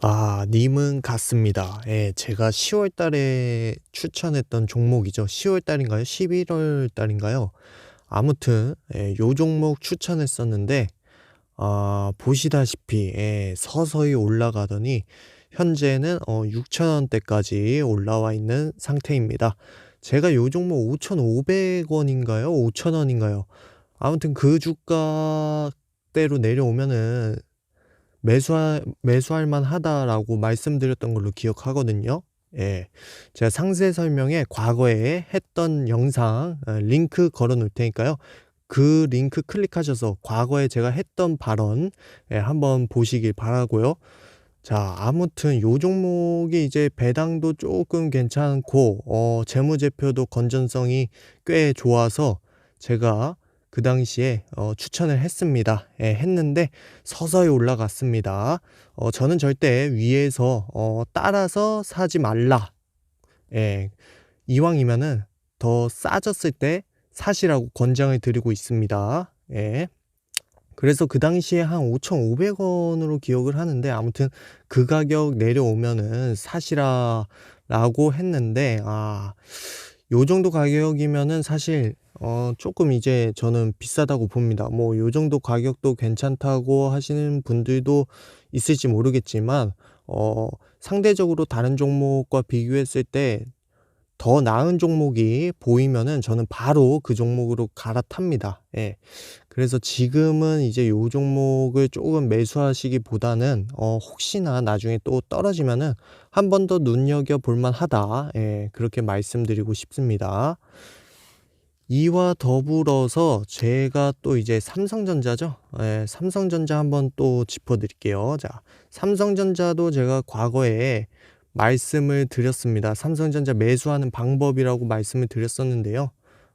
아 님은 같습니다. 예 제가 10월 달에 추천했던 종목이죠. 10월 달인가요? 11월 달인가요? 아무튼 예 요 종목 추천했었는데 아 보시다시피 예 서서히 올라가더니 현재는 어 6,000 원대까지 올라와 있는 상태입니다. 제가 요 종목 5,500 원인가요? 5,000 원인가요? 아무튼 그 주가대로 내려오면은 매수할 매수할 만하다라고 말씀드렸던 걸로 기억하거든요. 예. 제가 상세 설명에 과거에 했던 영상 어 링크 걸어 놓을 테니까요. 그 링크 클릭하셔서 과거에 제가 했던 발언 예 한번 보시길 바라고요. 자 아무튼 요 종목이 이제 배당도 쪼끔 괜찮고 어 재무제표도 건전성이 꽤 좋아서 제가 그 당시에 어 추천을 했습니다. 예 했는데 서서히 올라갔습니다. 어 저는 절대 위에서 어 따라서 사지 말라. 예. 이왕이면은 더 싸졌을 때 사시라고 권장을 드리고 있습니다. 예. 그래서 그 당시에 한 5,500 원으로 기억을 하는데 아무튼 그 가격 내려오면은 사시라라고 했는데 아 요 정도 가격이면은 사실 어 쪼끔 이제 저는 비싸다고 봅니다. 뭐 요 정도 가격도 괜찮다고 하시는 분들도 있을지 모르겠지만 어 상대적으로 다른 종목과 비교했을 때 더 나은 종목이 보이면은 저는 바로 그 종목으로 갈아탑니다. 예. 그래서 지금은 이제 요 종목을 쪼금 매수하시기보다는 어 혹시나 나중에 또 떨어지면은 '한 번 더 눈여겨 볼 만하다.' 예 그렇게 말씀드리고 싶습니다. 이와 더불어서 제가 또 이제 삼성전자죠. 예 삼성전자 한번 또 짚어 드릴게요. 자 삼성전자도 제가 과거에 말씀을 드렸습니다. 삼성전자 매수하는 방법이라고 말씀을 드렸었는데요.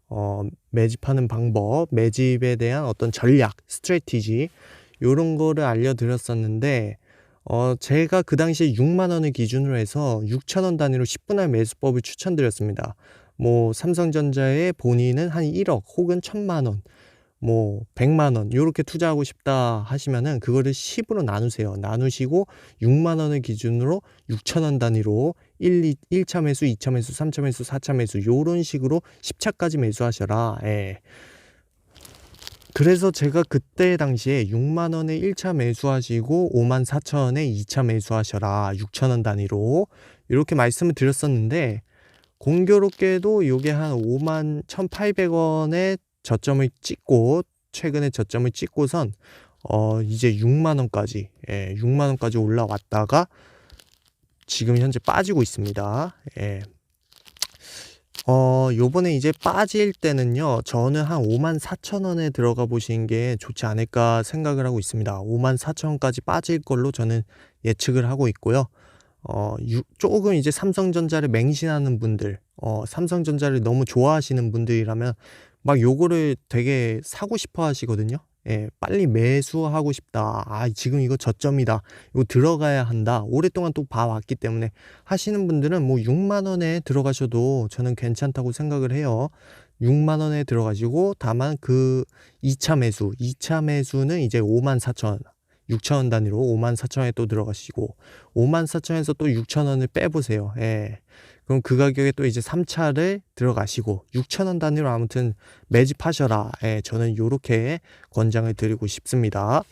어 매집하는 방법, 매집에 대한 어떤 전략, 스트래티지 요런 거를 알려드렸었는데 어 제가 그 당시에 60,000 원을 기준으로 해서 6,000원 단위로 10 분할 매수법을 추천드렸습니다. 뭐 삼성전자의 본인은 한 1억 혹은 1,000,000 원, 뭐 1,000,000원 요렇게 투자하고 싶다 하시면은 그거를 10 으로 나누세요. 나누시고 60,000 원을 기준으로 6,000원 단위로 1, 2 1차 매수, 2차 매수, 3차 매수, 4차 매수 요런 식으로 10 차까지 매수하셔라. 예. 그래서 제가 그때 당시에 60,000 원에 1차 매수하시고 54,000 원에 2차 매수하셔라. 6,000원 단위로 요렇게 말씀을 드렸었는데 공교롭게도 요게 한51,800 원에 저점을 찍고 최근에 저점을 찍고선 어 이제 60,000 원까지 예60,000 원까지 올라왔다가 지금 현재 빠지고 있습니다. 예. 어 요번에 이제 빠질 때는요. 저는 한54,000 원에 들어가 보시는 게 좋지 않을까 생각을 하고 있습니다. 54,000 원까지 빠질 걸로 저는 예측을 하고 있고요. 어, 유, 조금 이제 삼성전자를 맹신하는 분들, 어, 삼성전자를 너무 좋아하시는 분들이라면 막 요거를 되게 사고 싶어 하시거든요. 예, 빨리 매수하고 싶다. 아, 지금 이거 저점이다. 이거 들어가야 한다. 오랫동안 또 봐왔기 때문에 하시는 분들은 뭐 6만원에 들어가셔도 저는 괜찮다고 생각을 해요. 6만 원에 들어가지고 다만 그 2차 매수, 2차 매수는 이제 5만 4천 6천원 단위로 54,000원에 또 들어가시고 54,000원에서 또 6천원을 빼보세요. 예. 그럼 그 가격에 또 이제 3차를 들어가시고 6천원 단위로 아무튼 매집하셔라. 예. 저는 요렇게 권장을 드리고 싶습니다.